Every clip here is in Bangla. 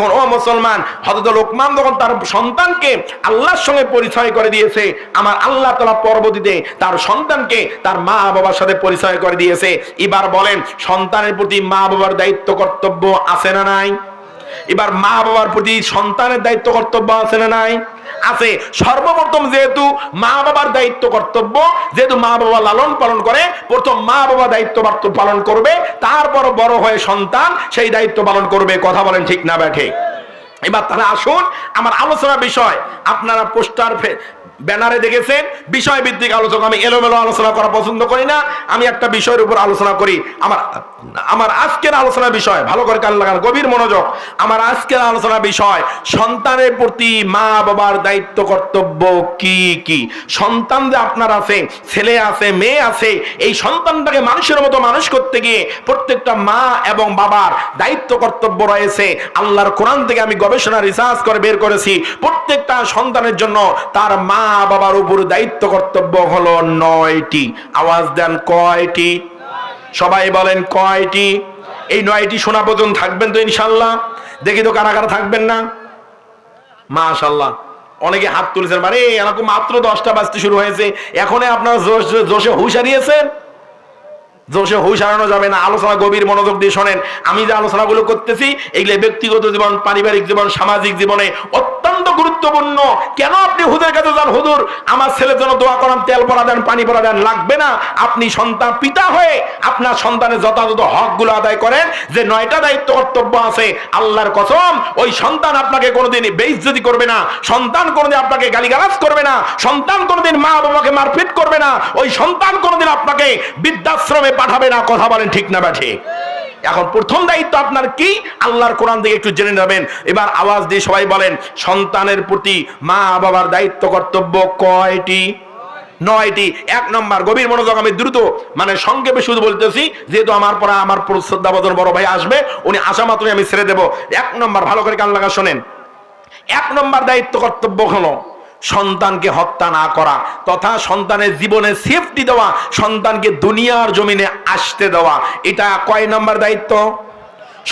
এখন ও মুসলমান হজরত লোকমান যখন তার সন্তানকে আল্লাহর সঙ্গে পরিচয় করে দিয়েছে, আমার আল্লাহ তালা পরবর্তীতে তার সন্তানকে তার মা বাবার সাথে পরিচয় করে দিয়েছে। এবার বলেন, সন্তানের প্রতি মা বাবার দায়িত্ব কর্তব্য আছে না নাই? এবার মা বাবার প্রতি সন্তানের দায়িত্ব কর্তব্য আছে না নাই? আছে। সর্বপ্রথম যেহেতু মা বাবার দায়িত্ব কর্তব্য, যেহেতু মা বাবা লালন পালন করে, প্রথম মা বাবা দায়িত্ব পালন করবে, তারপর বড় হয়ে সন্তান সেই দায়িত্ব পালন করবে। কথা বলেন ঠিক না ব্যাঠে? এবার তারা আসুন, আমার আলোচনা বিষয়, আপনারা পোস্টার ব্যানারে দেখেছেন বিষয় ভিত্তিক আলোচনা আমি এলোমেলো আলোচনা করা পছন্দ করি না, আমি একটা বিষয়ের উপর আলোচনা করি। আমার আমার আজকের আলোচনা বিষয়, ভালো করে কান লাগান, গভীর মনোযোগ, আমার আজকের আলোচনা বিষয়, সন্তানের প্রতি মা বাবার দায়িত্ব কর্তব্য কি কি? সন্তান যে আপনার আছে, ছেলে আছে, মেয়ে আছে, এই সন্তানটাকে মানুষের মতো মানুষ করতে গিয়ে প্রত্যেকটা মা এবং বাবার দায়িত্ব কর্তব্য রয়েছে। আল্লাহর কোরআন থেকে আমি গবেষণা রিসার্চ করে বের করেছি। প্রত্যেকটা সন্তানের জন্য তার মা বাবার উপর দায়িত্ব কর্তব্য হলো নয়টি। আওয়াজ দেন কয়টি? সবাই বলেন কয়টি? এই নয়টি শোনা পর্যন্ত থাকবেন তো ইনশাল্লাহ দেখি তো কারা কারা থাকবেন না? মাশাল্লাহ অনেকে হাত তুলেছেন মানে এরকম মাত্র দশটা বাজতে শুরু হয়েছে। এখনই আপনার জোশে হুশ হারিয়েছেন? জোশে হুশ হারানো যাবে না, আলোচনা গভীর মনোযোগ দিয়ে শোনেন। আমি যে আলোচনাগুলো করতেছি, এগুলো ব্যক্তিগত জীবন, পারিবারিক জীবন, সামাজিক জীবনে অত্যন্ত গুরুত্বপূর্ণ। কেন আপনি হুদের কাছে যান? হুদুর আমার ছেলের জন্য দোয়া করান, তেল পরা দেন, পানি পরা দেন, লাগবে না। আপনি সন্তান, পিতা হয়ে আপনার সন্তানের যথাযথ হকগুলো আদায় করেন, যে নয়টা দায়িত্ব কর্তব্য আছে, আল্লাহর কসম, ওই সন্তান আপনাকে কোনোদিন বেইজ্জতি করবে না, সন্তান কোনোদিন আপনাকে গালিগালাজ করবে না, সন্তান কোনোদিন মা বাবাকে মারপিট করবে না, ওই সন্তান কোনোদিন আপনাকে বৃদ্ধাশ্রমে পাঠাবে না, কথা বলেন ঠিক না বা ঠিক এখন প্রথম দায়িত্ব আপনার কি? আল্লাহর কোরআন থেকে একটু জেনে নেবেন। এবার আওয়াজ দিয়ে সবাই বলেন, সন্তানের প্রতি মা বাবার দায়িত্ব কর্তব্য কয়টি? নয়টি। এক নম্বর, গভীর মনোযোগ আমি দ্রুত মানে সংক্ষেপে শুধু বলতেছি, যেহেতু আমার পরে আমার শ্রদ্ধাবদন বড় ভাই আসবে, উনি আসা মাত্রই আমি ছেড়ে দেব। এক নম্বর, ভালো করে কান লাগা শোনেন। এক নম্বর দায়িত্ব কর্তব্য হলো সন্তানকে হত্যা না করা, তথা সন্তানের জীবনে সেফটি দেওয়া, সন্তানকে দুনিয়ার জমিনে আসতে দেওয়া, এটা কয় নম্বর দায়িত্ব?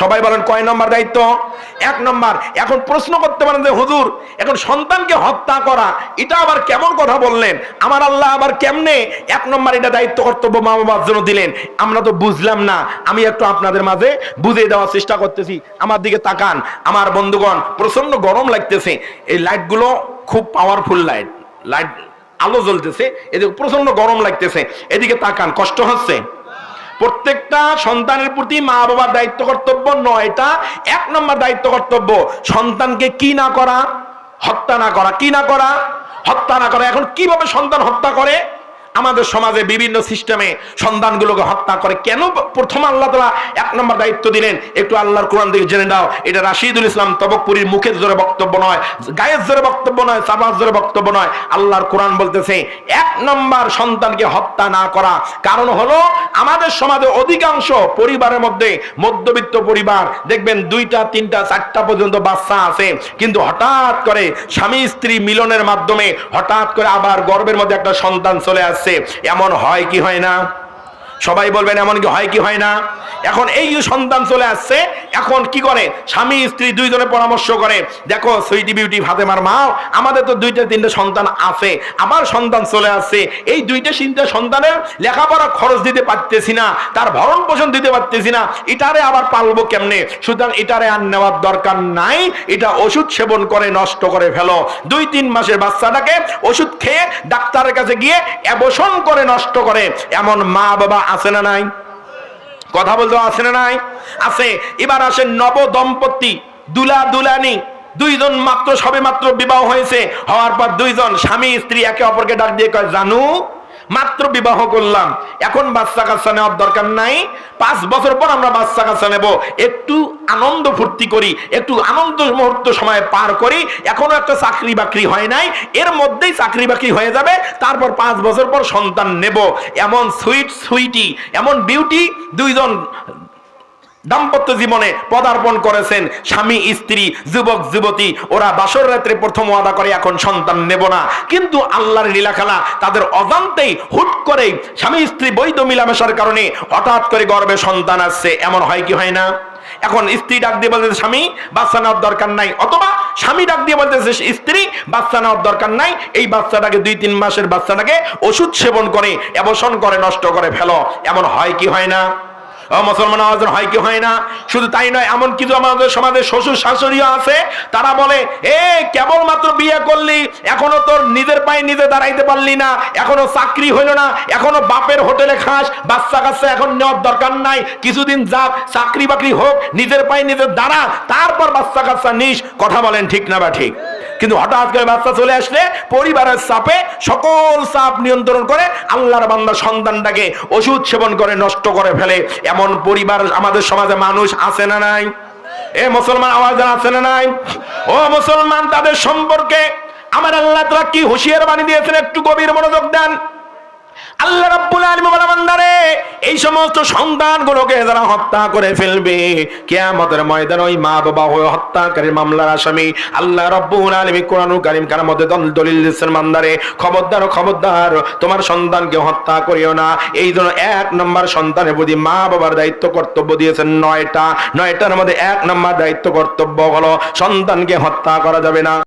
সবাই বলেন কয় নম্বর দায়িত্ব? এক নম্বর, এখন প্রশ্ন করতে পারেন যে, হুজুর, এখন সন্তানকে হত্যা করা, এটা আবার কেমন কথা বললেন? আমার আল্লাহ আবার কেমনে? এক নম্বর এটা দায়িত্ব কর্তব্য মা বাবার জন্য দিলেন। আমরা তো বুঝলাম না, আমি একটু আপনাদের মাঝে বুঝিয়ে দেওয়ার চেষ্টা করতেছি। আমার দিকে তাকান, আমার বন্ধুগণ প্রচণ্ড গরম লাগতেছে। এই লাইটগুলো খুব পাওয়ারফুল লাইট লাইট আলো জ্বলতেছে, এদিকে প্রচণ্ড গরম লাগতেছে, এদিকে তাকান, কষ্ট হচ্ছে। প্রত্যেকটা সন্তানের প্রতি মা বাবার দায়িত্ব কর্তব্য নয় এটা এক নম্বর দায়িত্ব কর্তব্য, সন্তানকে কি না করা, হত্যা না করা, কি না করা, হত্যা না করা। এখন কীভাবে সন্তান হত্যা করে? আমাদের সমাজে বিভিন্ন সিস্টেমে সন্তানগুলোকে হত্যা করে। কেন প্রথম আল্লাহ তালা এক নম্বর দায়িত্ব দিলেন? একটু আল্লাহর কোরআন থেকে জেনে দাও এটা রাশিদুল ইসলাম তবকপুরীর মুখের জোরে বক্তব্য নয়, গায়ের জোরে বক্তব্য নয়, সাবাস জোরে বক্তব্য নয়। আল্লাহর কোরআন বলতেছে, এক নম্বর সন্তানকে হত্যা না করা। কারণ হলো, আমাদের সমাজে অধিকাংশ পরিবারের মধ্যে মধ্যবিত্ত পরিবার, দেখবেন দুইটা, তিনটা, চারটা পর্যন্ত বাচ্চা আছে। কিন্তু হঠাৎ করে স্বামী স্ত্রী মিলনের মাধ্যমে হঠাৎ করে আবার গর্বের মধ্যে একটা সন্তান চলে আসছে। এমন হয় কি হয় না? সবাই বলবেন, এমন কি হয় কি হয় না? এখন এই সন্তান চলে আসছে এখন কি করে? স্বামী, স্ত্রী দুইজনে পরামর্শ করে, দেখো সুইটি বিউটি ফাতেমার মা, আমাদের তো দুইটা তিনটা সন্তান আছে, আমার সন্তান চলে আসছে। এই দুইটা তিনটা সন্তানের লেখাপড়া খরচ দিতে পারতেছি না, তার ভরণ পোষণ দিতে পারতেছি না, এটারে আবার পালবো কেমনে? সুতরাং এটারে আর নেওয়ার দরকার নাই, এটা ওষুধ সেবন করে, নষ্ট করে ফেলো। দুই, তিন মাসের বাচ্চাটাকে ওষুধ খেয়ে ডাক্তারের কাছে গিয়ে অ্যাবর্ষণ করে, নষ্ট করে। এমন মা বাবা আছে না নাই? কথা বলতে আছে না নাই? আছে এবার আসে নব দম্পতি দুলা দুলানি। দুইজন মাত্র, সবে মাত্র বিবাহ হয়েছে। হওয়ার পর দুইজন, স্বামী, স্ত্রী একে অপরকে ডাক দিয়ে কয়, জানু, মাত্র বিবাহ করলাম। এখন বাচ্চা কাচ্চা নেওয়ার দরকার নাই। পাঁচ বছর পর আমরা বাচ্চা কাচ্চা নেব। একটু আনন্দ ফুর্তি করি, একটু আনন্দ মুহূর্ত সময় পার করি, এখনও একটা চাকরি বাকরি হয় নাই, এর মধ্যেই চাকরি বাকরি হয়ে যাবে, তারপর পাঁচ বছর পর সন্তান নেব। এমন সুইট সুইটি, এমন বিউটি দুইজন দাম্পত্য জীবনে পদার্পণ করেছেন, স্বামী, স্ত্রী, যুবক, যুবতী, ওরা বাসর রাত্রে প্রথম ওয়াদা করে, এখন সন্তান নেব না। কিন্তু আল্লাহর লীলাখালা তাদের অজান্তেই হুট করে স্বামী, স্ত্রী বৈধ মিলামেশার কারণে হঠাৎ করে গর্বে সন্তান আসছে। এমন হয় কি হয় না? এখন স্ত্রী ডাক দিয়ে বলতেছে, স্বামী, বাচ্চা নেওয়ার দরকার নাই। অথবা স্বামী ডাক দিয়ে বলতেছে, স্ত্রী, বাচ্চা নেওয়ার দরকার নাই। এই বাচ্চাটাকে দুই তিন মাসের বাচ্চাটাকে ওষুধ সেবন করে অবসন করে, নষ্ট করে ফেলো। এমন হয় কি হয় না? মুসলমান আওয়াজের হয় কি হয় না? শুধু তাই নয়, এমন কিছু আমাদের সমাজে শ্বশুর শাশুড়িও আছে, তারা বলে, এ, কেবলমাত্র বিয়ে করলি, এখনও তোর নিজের পায়ে নিজে দাঁড়াইতে পারলি না, এখনও চাকরি হইল না, এখনও বাপের হোটেলে খাস, বাচ্চা কাচ্চা এখন নেওয়ার দরকার নাই, কিছুদিন যাক, চাকরি বাকরি হোক, নিজের পায়ে নিজে দাঁড়া, তারপর বাচ্চা কাচ্চা নিস। কথা বলেন ঠিক না বা ঠিক? কিন্তু হঠাৎ করে বাচ্চা চলে আসলে পরিবারের চাপে সকল চাপ নিয়ন্ত্রণ করে আল্লাহর বান্দা সন্তানটাকে ওষুধ সেবন করে নষ্ট করে ফেলে। এমন পরিবার আমাদের সমাজে মানুষ আছে না নাই? এ মুসলমান আওয়াজ আছে না নাই? ও মুসলমান, তাদের সম্পর্কে আমার আল্লাহ তারা কি হুঁশিয়ার বাণী দিয়েছেন? একটু গভীর মনোযোগ দেন। আল্লাহ রাব্বুল আলামিন সমস্ত সন্তানগুলোকে যারা হত্যা করে ফেলবে, কিয়ামতের ময়দান ওই মা বাবা হয়ে হত্যাকারীর মামলার আসামি আল্লাহ রাব্বুল আলামিন কোরআনুল কারীম কার মধ্যে দলিল বান্দারে, খবরদার খবরদার, তোমার সন্তানকে হত্যা করিও না। এই জন্য এক নম্বর সন্তানের প্রতি মা বাবার দায়িত্ব কর্তব্য দিয়েছেন নয়টা। নয়টার মধ্যে এক নম্বর দায়িত্ব কর্তব্য হলো সন্তানকে হত্যা করা যাবে না।